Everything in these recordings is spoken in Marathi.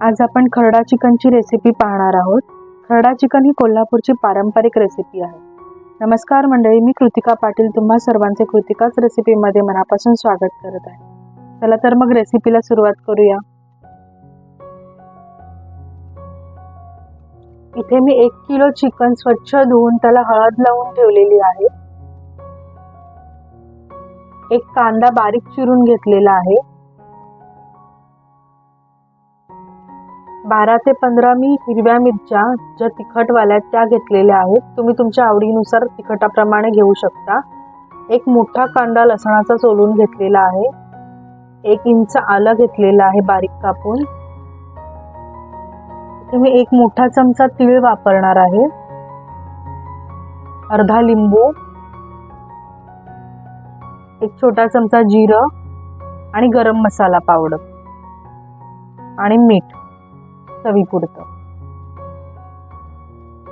आज आपण खरडा चिकनची रेसिपी पाहणार आहोत. खरडा चिकन ही कोल्हापूरची पारंपरिक रेसिपी आहे. नमस्कार मंडळी मी कृतिका पाटील. तुम्हा सर्वांचे कृतिकाच रेसिपीमध्ये मनापासून स्वागत करत आहे. चला तर मग रेसिपीला सुरुवात करूया. इथे मी एक किलो चिकन स्वच्छ धुवून त्याला हळद लावून ठेवलेली आहे. एक कांदा बारीक चिरून घेतलेला आहे. बारा ते पंधरा मी हिरव्या मिरच्या ज्या तिखटवाल्या त्या घेतलेल्या आहेत. तुम्ही तुमच्या आवडीनुसार तिखटाप्रमाणे घेऊ शकता. एक मोठा कांदा लसणाचा सोलून घेतलेला आहे. एक इंच आलं घेतलेलं आहे बारीक कापून. तुम्ही मी एक मोठा चमचा तीळ वापरणार आहे. अर्धा लिंबू. एक छोटा चमचा जिरं आणि गरम मसाला पावडर आणि मीठ. चवीपुरतं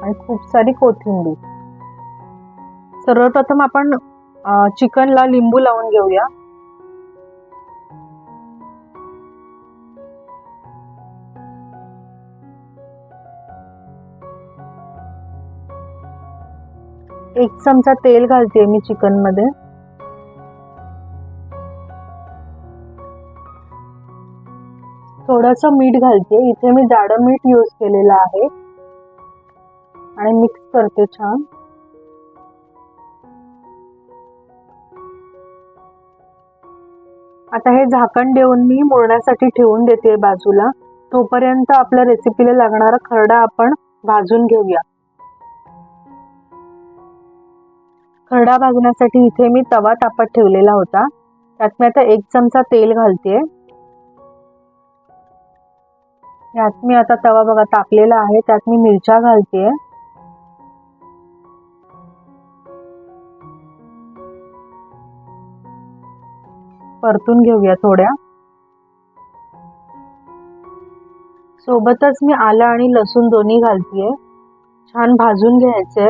आणि खूप सारी कोथिंबीर. सर्वप्रथम आपण चिकनला लिंबू लावून घेऊया. एक चमचा तेल घालते मी चिकन थोडंसं मीठ घालते. इथे मी जाडं मीठ यूज केलेलं आहे. आणि मिक्स करते छान. आता हे झाकण देऊन मी मुरण्यासाठी ठेवून देते बाजूला. तोपर्यंत आपल्या रेसिपीला लागणारा खरडा आपण भाजून घेऊया. खरडा भाजण्यासाठी इथे मी तवा तापत ठेवलेला होता. त्यात मी आता एक चमचा तेल घालते. यात मी आता तवा बघा तापलेला आहे त्यात मी मिरच्या घालते परतून घेऊया थोड्या. सोबतच मी आलं आणि लसूण दोन्ही घालतीये. छान भाजून घ्यायचे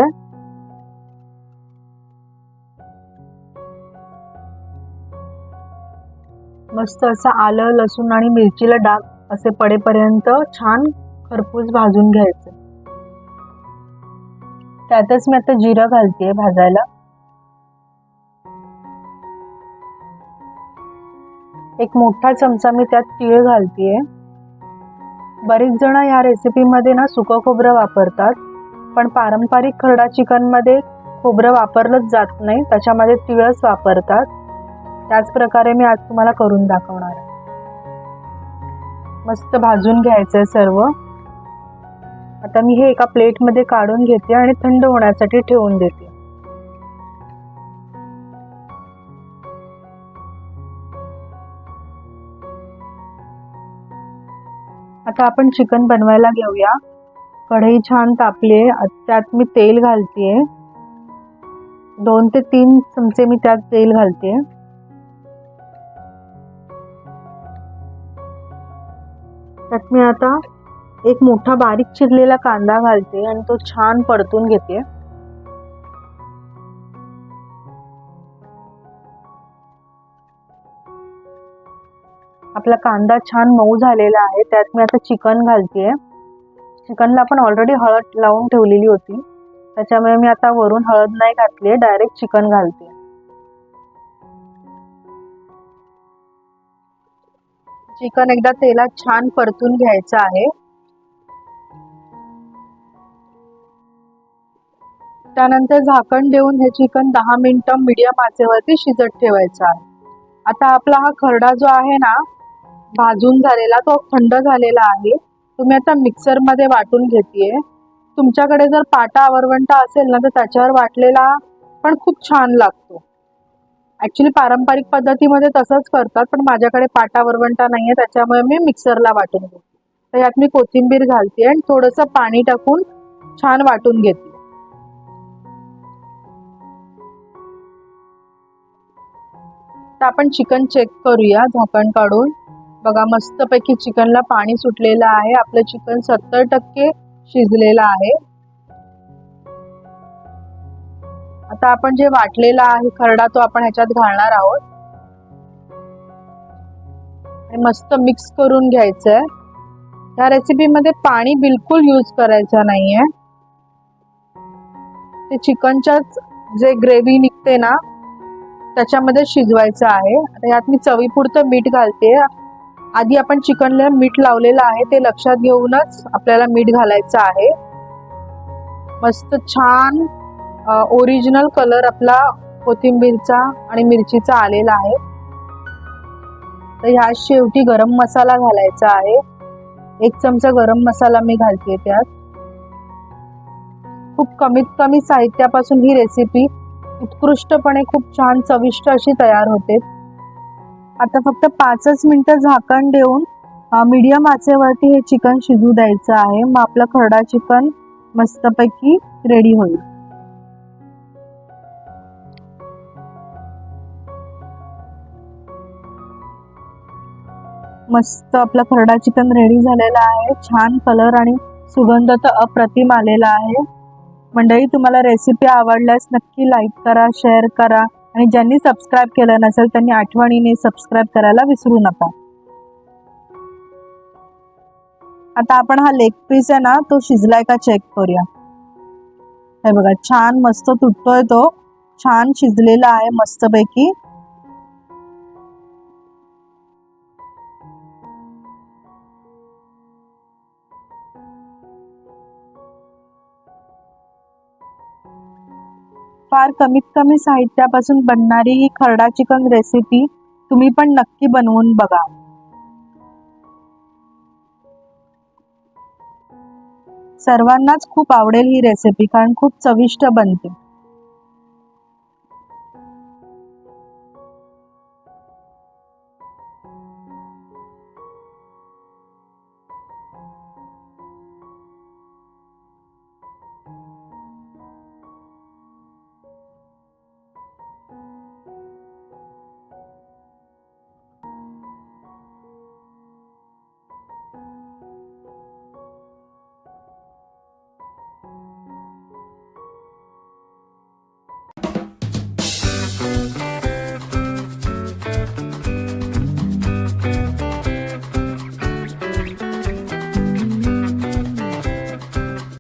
मस्त असं आलं लसूण आणि मिरचीला डाग असे पडेपर्यंत छान खरपूस भाजून घ्यायचे. त्यातच मी आता जिरं घालते भाजायला. एक मोठा चमचा मी त्यात तीळ घालतीये. बरेच जण या रेसिपीमध्ये ना सुकं खोबरं वापरतात पण पारंपरिक खरडा चिकनमध्ये खोबरं वापरलंच जात नाही त्याच्यामध्ये तिळच वापरतात. त्याच प्रकारे मी आज तुम्हाला करून दाखवणार आहे. मस्त भाजून घ्यायचं आहे सर्व. आता मी हे एका प्लेटमध्ये काढून घेते आणि थंड होण्यासाठी ठेवून देते. आता आपण चिकन बनवायला घेऊया. कढई छान तापली आहे त्यात मी तेल घालतेय. दोन ते तीन चमचे मी त्यात तेल घालते त्यात मी आता एक मोठा बारीक चिरलेला कांदा घालते आणि तो छान परतून घेते. आपला कांदा छान मऊ झालेला आहे त्यात मी आता चिकन घालते चिकनला आपण ऑलरेडी हळद लावून ठेवलेली होती. त्याच्यामुळे मी आता वरून हळद नाही घातली डायरेक्ट चिकन घालते. चिकन एकदा तेलात छान परतून घ्यायचं आहे. त्यानंतर झाकण देऊन हे चिकन दहा मिनिटं मीडियम आचेवरती शिजत ठेवायचं आहे. आता आपला हा खरडा जो आहे ना भाजून झालेला तो थंड झालेला आहे. तुम्ही आता मिक्सरमध्ये वाटून घेते तुमच्याकडे जर पाटा आवरवंटा असेल ना तर त्याच्यावर वाटलेला पण खूप छान लागतो. ऍक्च्युली पारंपरिक पद्धतीमध्ये तसंच करतात पण माझ्याकडे पाटा वरवंटा नाही आहे त्याच्यामुळे मी मिक्सरला वाटून घेते. तर यात मी कोथिंबीर घालते आणि थोडंसं पाणी टाकून छान वाटून घेते. तर आपण चिकन चेक करूया झाकण काढून. बघा मस्तपैकी चिकनला पाणी सुटलेलं आहे. आपलं चिकन सत्तर टक्के शिजलेलं आहे. आता आपण जे वाटलेला आहे खरडा तो आपण ह्याच्यात घालणार आहोत. आणि मस्त मिक्स करून घ्यायचंय. या रेसिपीमध्ये पाणी बिलकुल यूज करायचं नाहीये. ते चिकनच्याच जे ग्रेव्ही निघते ना त्याच्यामध्ये शिजवायचं आहे. आता यात मी चवीपुरतं मीठ घालते. आधी आपण चिकनला मीठ लावलेलं आहे ते लक्षात घेऊनच आपल्याला मीठ घालायचं आहे. मस्त छान ओरिजिनल कलर आपला कोथिंबीरचा आणि मिरचीचा आलेला आहे. तर ह्या शेवटी गरम मसाला घालायचा आहे. एक चमचा गरम मसाला मी घालते त्यात. खूप कमीत कमी साहित्यापासून ही रेसिपी उत्कृष्टपणे खूप छान चविष्ट अशी तयार होते. आता फक्त पाचच मिनिटं झाकण देऊन मीडियम आचेवरती हे चिकन शिजू द्यायचं आहे. मग आपलं खरडा चिकन मस्तपैकी रेडी होईल. मस्त आपला खरडा चिकन रेडी झालेला आहे. छान कलर आणि सुगंध तर अप्रतिम आलेला आहे. मंडळी तुम्हाला रेसिपी आवडल्यास नक्की लाईक करा शेअर करा आणि ज्यांनी सबस्क्राईब केलं नसेल त्यांनी आठवणीने सबस्क्राईब करायला विसरू नका. आता आपण हा लेग पीस आहे ना तो शिजलाय का चेक करूया. हे बघा छान मस्त तुटतोय तो. छान शिजलेला आहे मस्तपैकी. फार कमीत कमी साहित्यापासून बनणारी ही खरडा चिकन रेसिपी तुम्ही पण नक्की बनवून बघा. सर्वांनाच खूप आवडेल ही रेसिपी कारण खूप चविष्ट बनते.